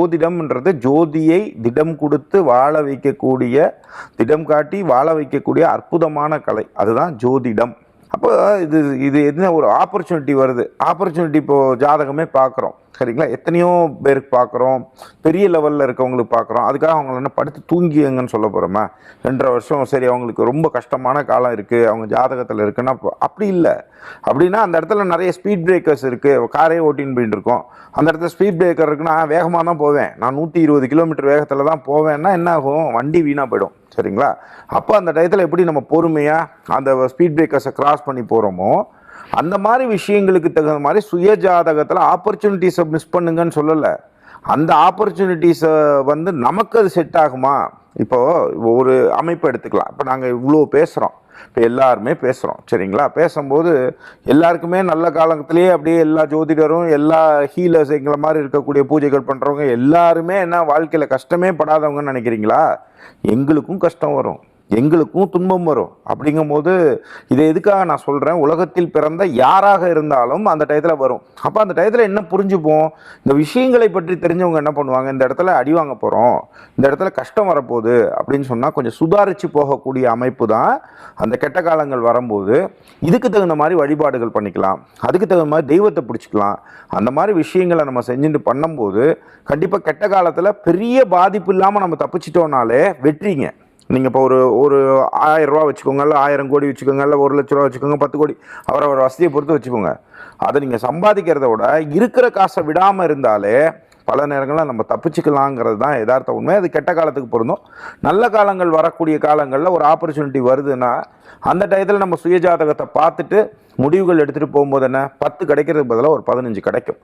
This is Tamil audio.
ஜோதிடம்ன்றது ஜோதியை திடம் கொடுத்து வாழ வைக்கக்கூடிய திடம் காட்டி வாழ வைக்கக்கூடிய அற்புதமான கலை. அதுதான் ஜோதிடம். அப்போ இது இது என்ன ஒரு ஆப்பர்ச்சுனிட்டி வருது? ஆப்பர்ச்சுனிட்டி இப்போது ஜாதகமே பார்க்குறோம் சரிங்களா? எத்தனையோ பேருக்கு பார்க்குறோம் பெரிய லெவலில் இருக்கவங்களுக்கு பார்க்குறோம் அதுக்காக அவங்கள என்ன படுத்து தூங்கியங்கன்னு சொல்ல போகிறோமா ரெண்டரை வருஷம் சரி அவங்களுக்கு ரொம்ப கஷ்டமான காலம் இருக்குது அவங்க ஜாதகத்தில் இருக்குன்னா அப்படி இல்லை. அப்படின்னா அந்த இடத்துல நிறைய ஸ்பீட் பிரேக்கர்ஸ் இருக்குது காரே ஓட்டின்னு போயிட்டு இருக்கோம். அந்த இடத்துல ஸ்பீட் பிரேக்கர் இருக்குன்னா வேகமாக தான் போவேன். நான் நூற்றி இருபது கிலோமீட்டர் வேகத்தில் தான் போவேன்னா என்ன ஆகும்? வண்டி வீணாக போயிடும். சரிங்களா? அப்போ அந்த டயத்தில் எப்படி நம்ம பொறுமையாக அந்த ஸ்பீட் பிரேக்கர்ஸை கிராஸ் பண்ணி போகிறோமோ அந்த மாதிரி விஷயங்களுக்கு தகுந்த மாதிரி சுய ஜாதகத்தில் ஆப்பர்ச்சுனிட்டிஸை மிஸ் பண்ணுங்கன்னு சொல்லலை. அந்த ஆப்பர்ச்சுனிட்டிஸை வந்து நமக்கு அது செட் ஆகுமா? இப்போது ஒரு அமைப்பு எடுத்துக்கலாம். இப்போ நாங்கள் இவ்வளோ பேசுகிறோம் இப்போ எல்லாருமே பேசுகிறோம் சரிங்களா? பேசும்போது எல்லாருக்குமே நல்ல காலத்திலேயே அப்படியே எல்லா ஜோதிடரும் எல்லா ஹீலர்ஸ் எங்களை மாதிரி இருக்கக்கூடிய பூஜைகள் பண்ணுறவங்க எல்லாருமே என்ன வாழ்க்கையில் கஷ்டமே படாதவங்கன்னு நினைக்கிறீங்களா? எங்களுக்கும் கஷ்டம் வரும். எங்களுக்கும் துன்பம் வரும். அப்படிங்கும்போது இதை எதுக்காக நான் சொல்கிறேன் உலகத்தில் பிறந்த யாராக இருந்தாலும் அந்த டயத்தில் வரும். அப்போ அந்த டயத்தில் என்ன புரிஞ்சுப்போம்? இந்த விஷயங்களை பற்றி தெரிஞ்சவங்க என்ன பண்ணுவாங்க? இந்த இடத்துல அடி வாங்க போகிறோம் இந்த இடத்துல கஷ்டம் வரப்போகுது அப்படின்னு சொன்னால் கொஞ்சம் சுதாரித்து போகக்கூடிய அமைப்பு தான் அந்த கெட்ட காலங்கள் வரும்போது இதுக்கு தகுந்த மாதிரி வழிபாடுகள் பண்ணிக்கலாம். அதுக்கு தகுந்த மாதிரி தெய்வத்தை பிடிச்சிக்கலாம். அந்த மாதிரி விஷயங்களை நம்ம செஞ்சுட்டு பண்ணும்போது கண்டிப்பாக கெட்ட காலத்தில் பெரிய பாதிப்பு இல்லாமல் நம்ம தப்பிச்சிட்டோம்னாலே வெற்றிங்க. நீங்கள் இப்போ ஒரு ஒரு ஆயிரரூவா வச்சுக்கோங்க இல்லை ஆயிரம் கோடி வச்சுக்கோங்க இல்லை ஒரு லட்ச ரூபா வச்சுக்கோங்க பத்து கோடி அவரவர் வசதியை பொறுத்து வச்சுக்கோங்க. அதை நீங்கள் சம்பாதிக்கிறத விட இருக்கிற காசை விடாமல் இருந்தாலே பல நேரங்களில் நம்ம தப்பிச்சுக்கலாங்கிறது தான் யதார்த்த உண்மை. அது கெட்ட காலத்துக்கு பொருந்தும். நல்ல காலங்கள் வரக்கூடிய காலங்களில் ஒரு ஆப்பர்ச்சுனிட்டி வருதுன்னா அந்த டயத்தில் நம்ம சுயஜாதகத்தை பார்த்துட்டு முடிவுகள் எடுத்துகிட்டு போகும்போது என்ன? பத்து கிடைக்கிறதுக்கு பதிலாக ஒரு பதினஞ்சு கிடைக்கும்.